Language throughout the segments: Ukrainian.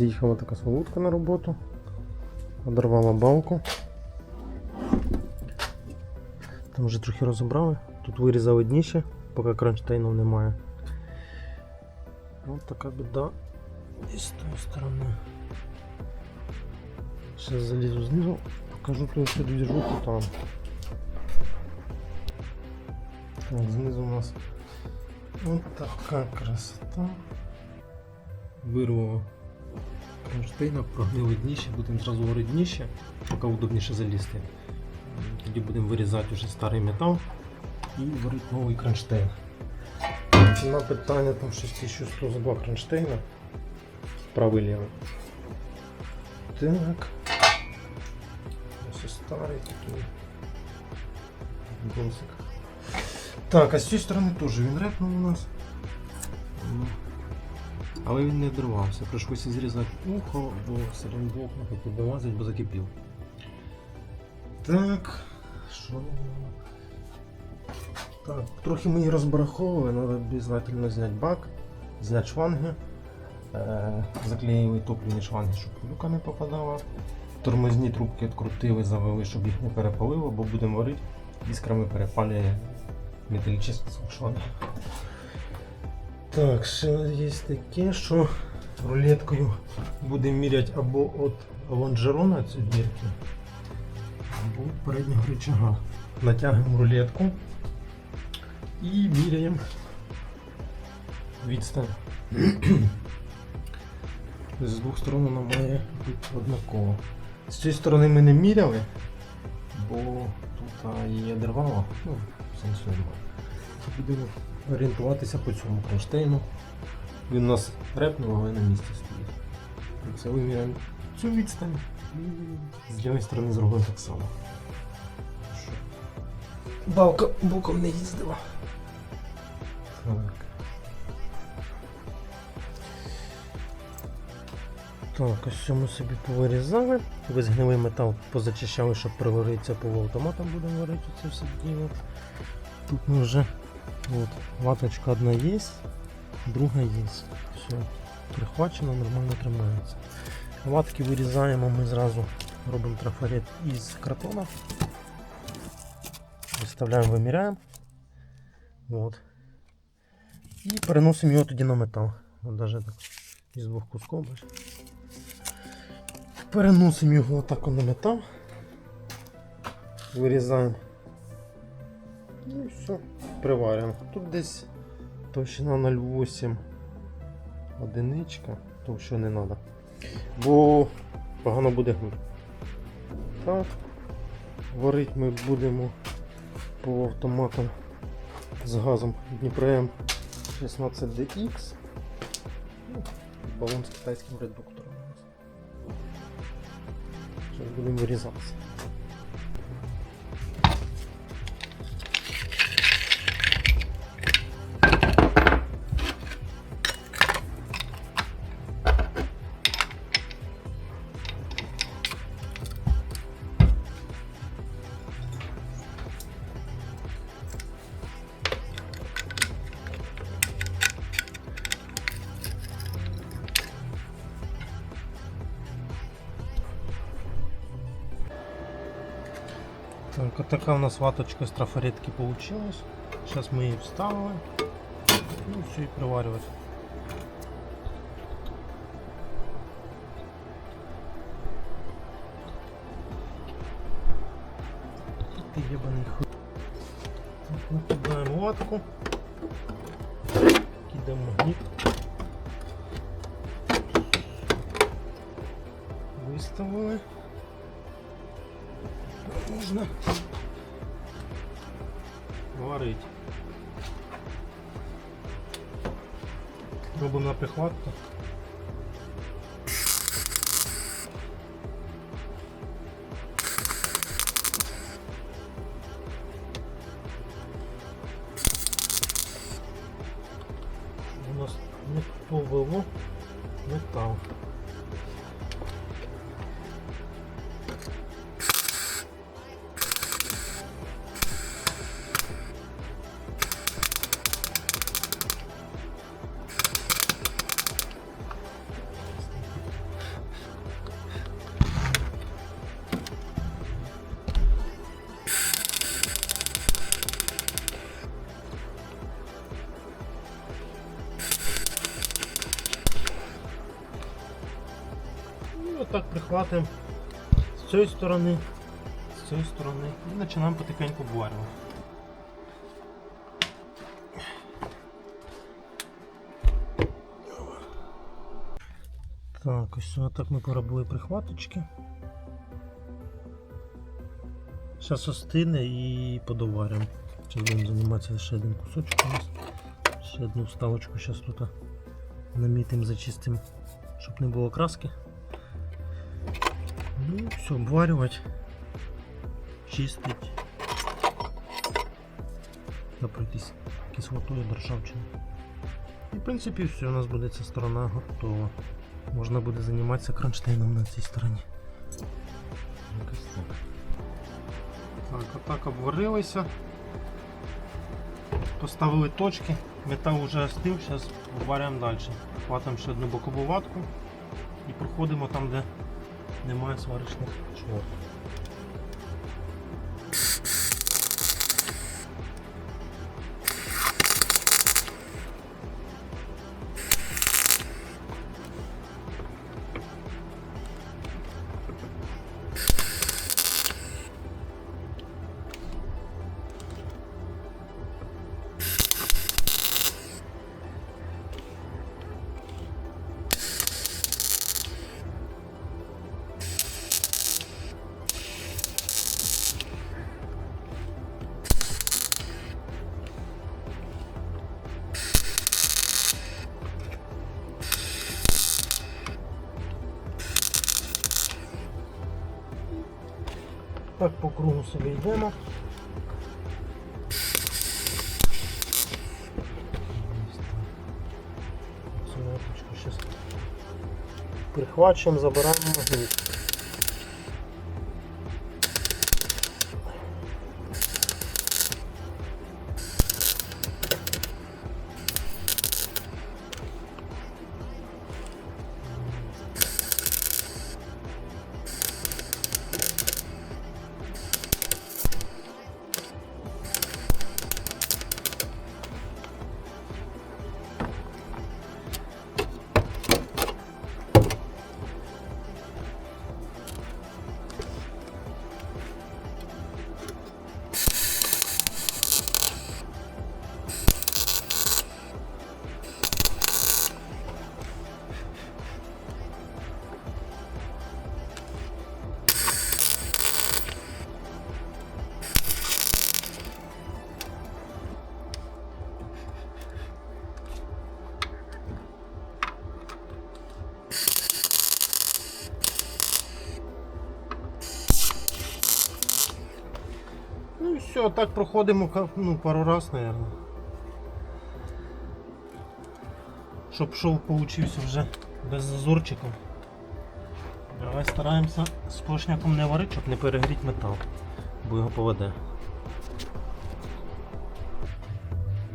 З'їхала така солодка на роботу. Одорвала балку. Там вже трохи розібрали. Тут вирізали дніще, поки кронштейнів немає. Ось така біда. І з тої сторони. Ще залізу знизу, покажу ту всю движуху там. Так, знизу у нас ось така красота. Вирвало кронштейна, прогнили дніще, будемо зразу варити дніще, поки удобніше залізти. Тоді будемо вирізати вже старий метал і варити новий кронштейн. Ціна питання там 6100 за два кронштейна. Правий лівий. Так. Ось старий такий. Бонсик. Так, а з цієї сторони теж він репнув у нас. Але він не дорвався. Прийшлося зрізати ухо, бо середньо не хотів вилазить, бо закипів. Так. Що? Так, трохи ми її розбараховували, треба обов'язково зняти бак, зняти шланги. Е, заклеїли топлені шланги, щоб люка не попадала. Тормозні трубки відкрутили, завели, щоб їх не перепалило, бо будемо варити, іскрами перепалює металічні шланги. Так, ще є таке, що рулеткою будемо міряти або від лонжерона ці дірки, або від переднього рычага. Натягуємо рулетку і міряємо відстань. З двох сторон вона має бути однаково. З цієї сторони ми не міряли, бо тут а, її одервало, ну, сенсу немає. Будемо орієнтуватися по цьому кронштейну. Він у нас репнув, але на місці стоїть. Так, це виміряємо цю відстань і з лівої сторони зробимо так само. Балка боком не їздила. Так. Так, ось що ми собі повирізали. Весь гнилий метал позачищали, щоб приваритися по автоматам будемо варити це все діло. Тут ми вже от, ваточка одна є, друга є. Все, прихвачено, нормально тримається. Ватки вирізаємо, ми зразу робимо трафарет із картона. Виставляємо, виміряємо. От. І переносимо його тоді на метал. От даже так із двох кусків. Переносимо його отак на метал. Вирізаємо. Ну і все, приварюємо. Тут десь товщина 0,8 одиничка, то що не треба. Бо погано буде гнути. Так. Варити ми будемо по автоматам з газом Дніпром 16DX. Ну, балон з китайським редуктором. Зараз будемо вирізатися. Так, такая у нас ваточка с трафаретки получилась. Сейчас мы ее вставим. Ну все и приваривать. Ты ебаный хуй. Накидаем ватку. Кидаем магнит. Выставили. Можна варити. Робимо на прихватку. Щоб У нас не повело метал. Так прихватимо з цієї сторони, з цієї сторони і починаємо потихеньку обварювати. Так, ось так ми поробили прихваточки. Зараз остине і подоваримо. Зараз будемо займатися ще один кусочок у нас. Ще одну вставочку зараз тут намітимо, зачистимо, щоб не було краски. Ну все, обварювати, чистить. Пройтись кислотою державчиною. І в принципі все, у нас буде ця сторона готова. Можна буде займатися кронштейном на цій стороні. Так. Так, отак обварилися. Поставили точки, метал вже остив, зараз варимо далі. Хватимо ще одну бокову ватку і проходимо там, де немає сварочних швов. Так по кругу собі йдемо. Прихвачуємо, забираємо магніт. Все, так проходимо ну, пару раз, наверное. Щоб шов получився вже без зазорчиків. Давай стараємося сплошняком не варити, щоб не перегріти метал, бо його поведе.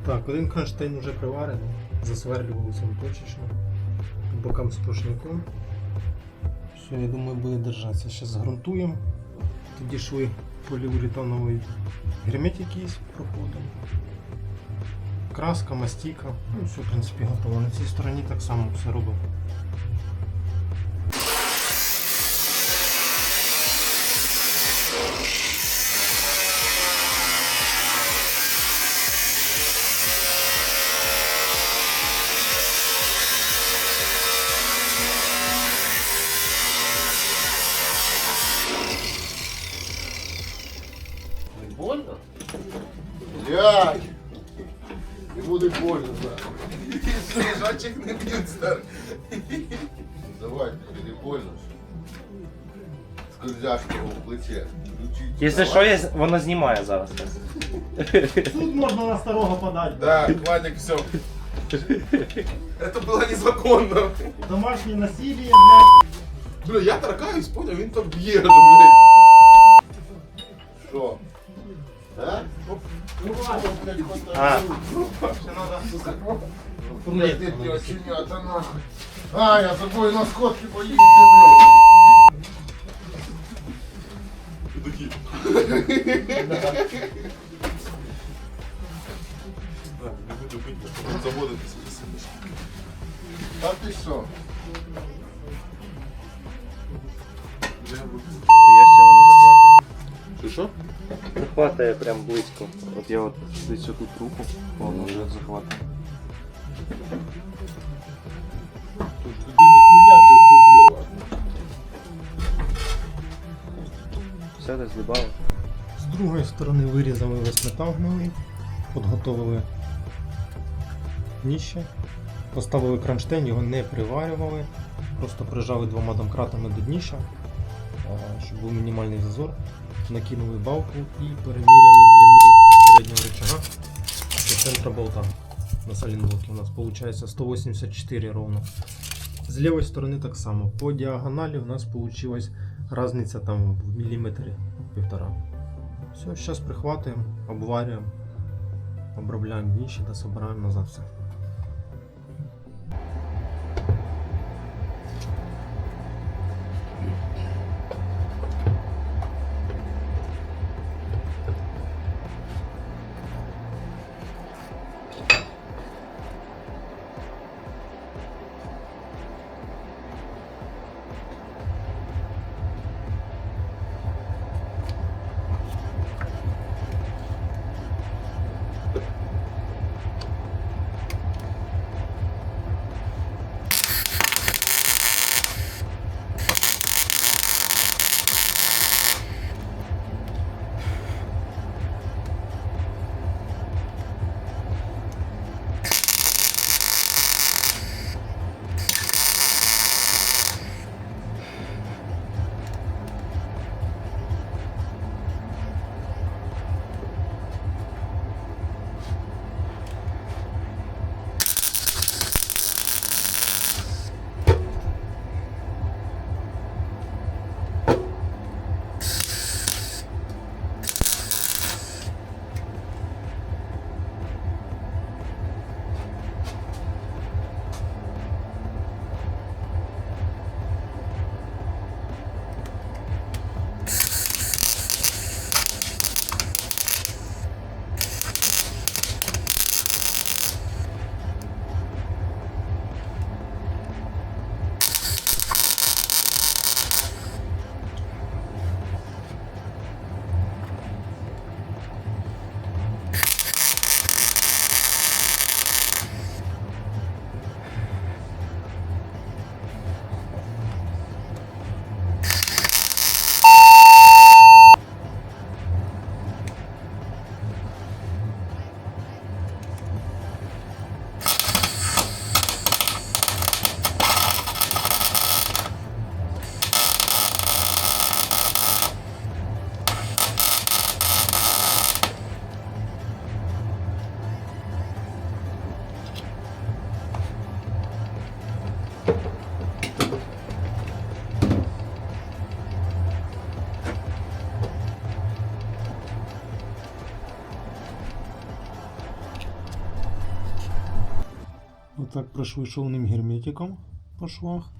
Так, один кронштейн вже приварений, засверлювався точечно, бокам з сплошняком. Все, я думаю, буде держатися. Зараз зґрунтуємо. Тоді шви поліуретановий герметик є проходимо. Краска, мастіка. Ну, все, в принципі, готово. На цій стороні так само все робимо. Не Снежочек не бьется. Давай, не больно. Скользяшка в плече. Якщо що, я... воно знімає зараз. Тут можна на старого подати. Да, Владик, все. Это было незаконно. Домашнє насилие, блядь. Бля, я торкаюсь, понял, він так б'є, блядь. Що? А? А. Ще Блядь, ти оченята нахуй. А, я тобою на сходки поїхати, блядь. Не буду бити, можу заводитися. А ти що? Хуяся вона захватує. Що що? Захватує прям близько. От я от десь тут руку, воно вже захватує. Все десь злібало. З другої сторони вирізали весь метал гнилий, підготовили дніще, поставили кронштейн, його не приварювали, просто прижали двома домкратами до дніща, а, щоб був мінімальний зазор, накинули балку і переміряли длину переднього рычага до центра болта на салінблокі. У нас виходить 184 ровно. З лівої сторони так само. По діагоналі у нас вийшла різниця там в міліметрі півтора. Все, сейчас прихватываем, обвариваем, обробляем днище, да собираем назад все. Так пройшли шовним герметиком по швах.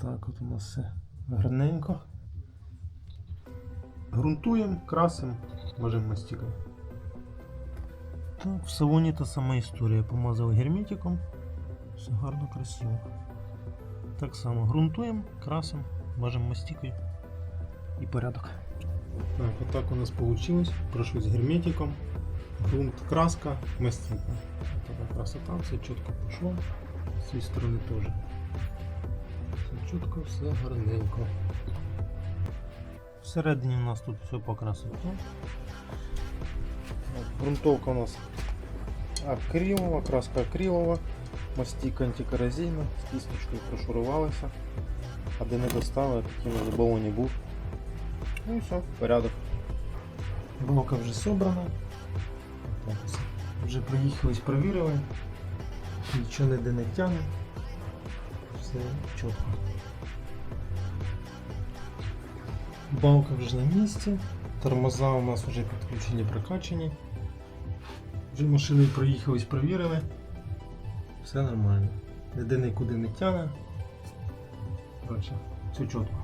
Так от у нас все гарненько. Грунтуємо, красимо, можемо мастиком. Так, в салоні та сама історія. Помазали герметиком. Все гарно, красиво. Так само грунтуємо, красимо, мажемо мастикою і порядок. Так, отак у нас вийшло. Пройшлись герметиком. Грунт, краска, мастика. Така красота, все чітко пішло. З цієї сторони теж. Все чітко, все гарненько. Всередині у нас тут все по. Грунтовка у нас акрилова, краска акрилова, мастик антикоррозійна, з кісточкою прошурувалася. А де не достала, таким в балоні був. Ну і все, порядок. Балка вже собрана. Вже проїхались, провірили. Нічого ніде не тягне. Все чітко. Балка вже на місці. Тормоза у нас вже підключені, прокачані. Вже машиною проїхались, провірили. Все нормально. Ніде нікуди не тягне. Коротше, все чітко.